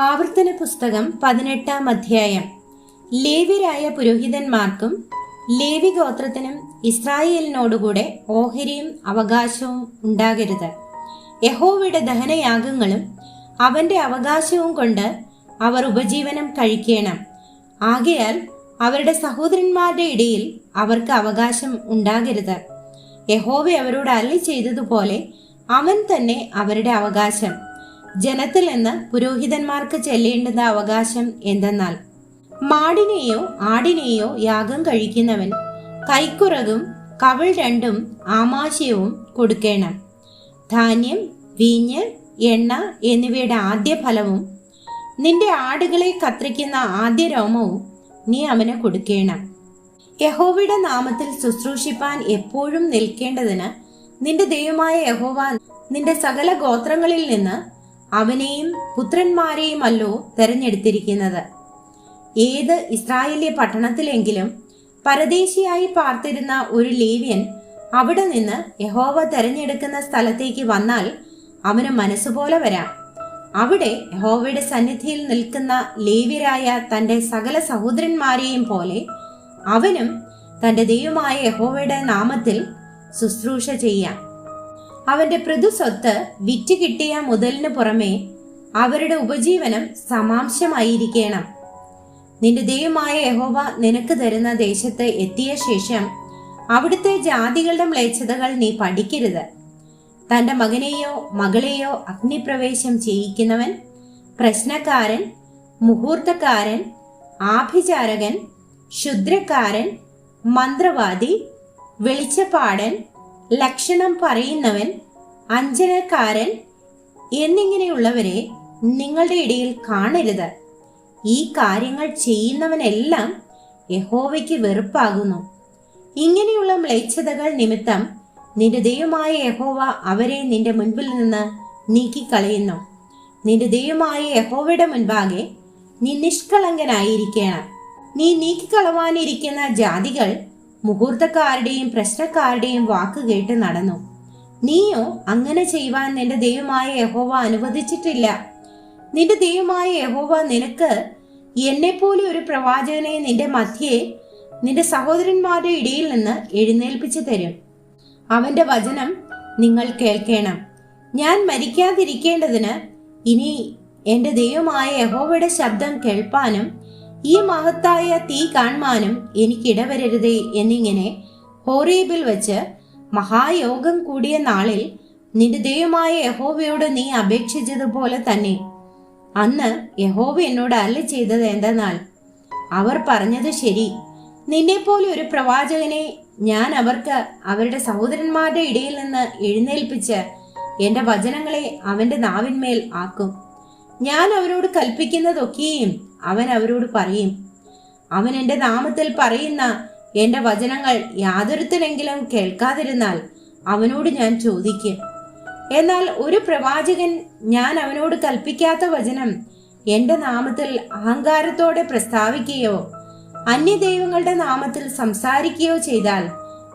ആവർത്തന പുസ്തകം പതിനെട്ടാം അധ്യായം. ലേവ്യരായ പുരോഹിതന്മാർക്കും ലേവി ഗോത്രത്തിനും ഇസ്രായേലിനോടുകൂടെ ഓഹരിയും അവകാശവും ഉണ്ടാകരുത്. യഹോവയുടെ ദഹനയാഗങ്ങളും അവന്റെ അവകാശവും കൊണ്ട് അവർ ഉപജീവനം കഴിക്കണം. ആകയാൽ അവരുടെ സഹോദരന്മാരുടെ ഇടയിൽ അവർക്ക് അവകാശം ഉണ്ടാകരുത്. യഹോവ അവരോട് അല്ലി ചെയ്തതുപോലെ അവൻ തന്നെ അവരുടെ അവകാശം. ജനത്തിൽ നിന്ന് പുരോഹിതന്മാർക്ക് ചെല്ലേണ്ടുന്ന അവകാശം എന്തെന്നാൽ മാടിനെയോ ആടിനെയോ യാഗം കഴിക്കുന്നവൻ കൈക്കുറകും കവിൾ രണ്ടും ആമാശയവും കൊടുക്കണം. ധാന്യം വീഞ്ഞ് എണ്ണ എന്നിവയുടെ ആദ്യ ഫലവും നിന്റെ ആടുകളെ കത്രിക്കുന്ന ആദ്യ രോമവും നീ അവന് കൊടുക്കണം. യഹോവയുടെ നാമത്തിൽ ശുശ്രൂഷിപ്പാൻ എപ്പോഴും നിൽക്കേണ്ടതിന് നിന്റെ ദൈവമായ യഹോവ നിന്റെ സകല ഗോത്രങ്ങളിൽ നിന്ന് അവനെയും പുത്രന്മാരെയും അല്ലോ തെരഞ്ഞെടുത്തിരിക്കുന്നത്. ഏത് ഇസ്രായേലിയ പട്ടണത്തിലെങ്കിലും പരദേശിയായി പാർത്തിരുന്ന ഒരു ലേവ്യൻ അവിടെ നിന്ന് യഹോവ തെരഞ്ഞെടുക്കുന്ന സ്ഥലത്തേക്ക് വന്നാൽ അവന് മനസ്സുപോലെ വരാം. അവിടെ യഹോവയുടെ സന്നിധിയിൽ നിൽക്കുന്ന ലേവ്യരായ തന്റെ സകല സഹോദരന്മാരെയും പോലെ അവനും തന്റെ ദൈവമായ യഹോവയുടെ നാമത്തിൽ ശുശ്രൂഷ ചെയ്യാം. അവന്റെ പ്രതിസ്വത്ത് വിറ്റ് കിട്ടിയ മുതലിന് പുറമേ അവരുടെ ഉപജീവനം സമാംശമായിരിക്കണം. നിന്റെ ദൈവമായ യഹോവ നിനക്ക് തരുന്ന ദേശത്ത് എത്തിയ ശേഷം അവിടുത്തെ ജാതികളുടെ മ്ലേച്ഛതകൾ നീ പഠിക്കരുത്. തന്റെ മകനെയോ മകളെയോ അഗ്നിപ്രവേശം ചെയ്യിക്കുന്നവൻ പ്രശ്നക്കാരൻ മുഹൂർത്തക്കാരൻ ആഭിചാരകൻ ക്ഷുദ്രക്കാരൻ മന്ത്രവാദി വെളിച്ചപ്പാടൻ ലക്ഷണം പറയുന്നവൻ അഞ്ജനക്കാരൻ എന്നിങ്ങനെയുള്ളവരെ നിങ്ങളുടെ ഇടയിൽ കാണരുത്. ഈ കാര്യങ്ങൾ ചെയ്യുന്നവനെല്ലാം യഹോവയ്ക്ക് വെറുപ്പാകുന്നു. ഇങ്ങനെയുള്ള മ്ലേച്ഛതകൾ നിമിത്തം നിന്റെ ദൈവമായ യഹോവ അവരെ നിന്റെ മുൻപിൽ നിന്ന് നീക്കിക്കളയുന്നു. നിന്റെ ദൈവമായ യഹോവയുടെ മുൻപാകെ നീ നിഷ്കളങ്കനായിരിക്കണം നീ നീക്കിക്കളവാനിരിക്കുന്ന ജാതികൾ മുഹൂർത്തക്കാരുടെയും പ്രശ്നക്കാരുടെയും വാക്ക് കേട്ട് നടന്നു. നീയോ അങ്ങനെ ചെയ്യുവാൻ നിന്റെ ദൈവമായ യഹോവ അനുവദിച്ചിട്ടില്ല. നിന്റെ ദൈവമായ യഹോവ നിനക്ക് എന്നെപ്പോലെ ഒരു പ്രവാചകനെ നിന്റെ മധ്യേ നിന്റെ സഹോദരന്മാരുടെ ഇടയിൽ നിന്ന് എഴുന്നേൽപ്പിച്ചു തരും. അവന്റെ വചനം നിങ്ങൾ കേൾക്കണം. ഞാൻ മരിക്കാതിരിക്കേണ്ടതിന് ഇനി എന്റെ ദൈവമായ യഹോവയുടെ ശബ്ദം കേൾപ്പാനും ഈ മഹത്തായ തീ കാണുവാനും എനിക്കിടവരരുതേ എന്നിങ്ങനെ ഹോറീബിൽ വച്ച് മഹായോഗം കൂടിയ നാളിൽ നിന്റെ ദൈവമായ യഹോവയോട് നീ അപേക്ഷിച്ചതുപോലെ തന്നെ. അന്ന് യഹോവ എന്നോട് അല്ല ചെയ്തത് എന്തെന്നാൽ അവർ പറഞ്ഞത് ശരി. നിന്നെപ്പോലെ ഒരു പ്രവാചകനെ ഞാൻ അവർക്ക് അവരുടെ സഹോദരന്മാരുടെ ഇടയിൽ നിന്ന് എഴുന്നേൽപ്പിച്ച് എന്റെ വചനങ്ങളെ അവന്റെ നാവിന്മേൽ ആക്കും. ഞാൻ അവരോട് കൽപ്പിക്കുന്നതൊക്കെയും അവൻ അവരോട് പറയും. അവൻ എന്റെ നാമത്തിൽ പറയുന്ന എന്റെ വചനങ്ങൾ യാതൊരുത്തരെങ്കിലും കേൾക്കാതിരുന്നാൽ അവനോട് ഞാൻ ചോദിക്കും. എന്നാൽ ഒരു പ്രവാചകൻ ഞാൻ അവനോട് കൽപ്പിക്കാത്ത വചനം എന്റെ നാമത്തിൽ അഹങ്കാരത്തോടെ പ്രസ്താവിക്കുകയോ അന്യദൈവങ്ങളുടെ നാമത്തിൽ സംസാരിക്കുകയോ ചെയ്താൽ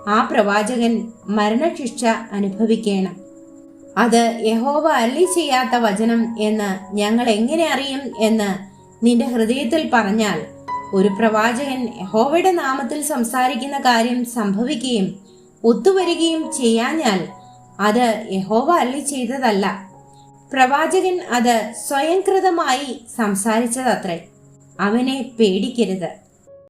ആ പ്രവാചകൻ മരണശിക്ഷ അനുഭവിക്കണം. അത് യഹോവ അല്ലി ചെയ്യാത്ത വചനം എന്ന് ഞങ്ങൾ എങ്ങനെ അറിയും എന്ന് നിന്റെ ഹൃദയത്തിൽ പറഞ്ഞാൽ ഒരു പ്രവാചകൻ യഹോവയുടെ നാമത്തിൽ സംസാരിക്കുന്ന കാര്യം സംഭവിക്കുകയും ഒത്തുവരികയും ചെയ്യാഞ്ഞാൽ അത് യഹോവ അല്ലി ചെയ്തതല്ല. പ്രവാചകൻ അത് സ്വയംകൃതമായി സംസാരിച്ചതത്രേ. അവനെ പേടിക്കരുത്.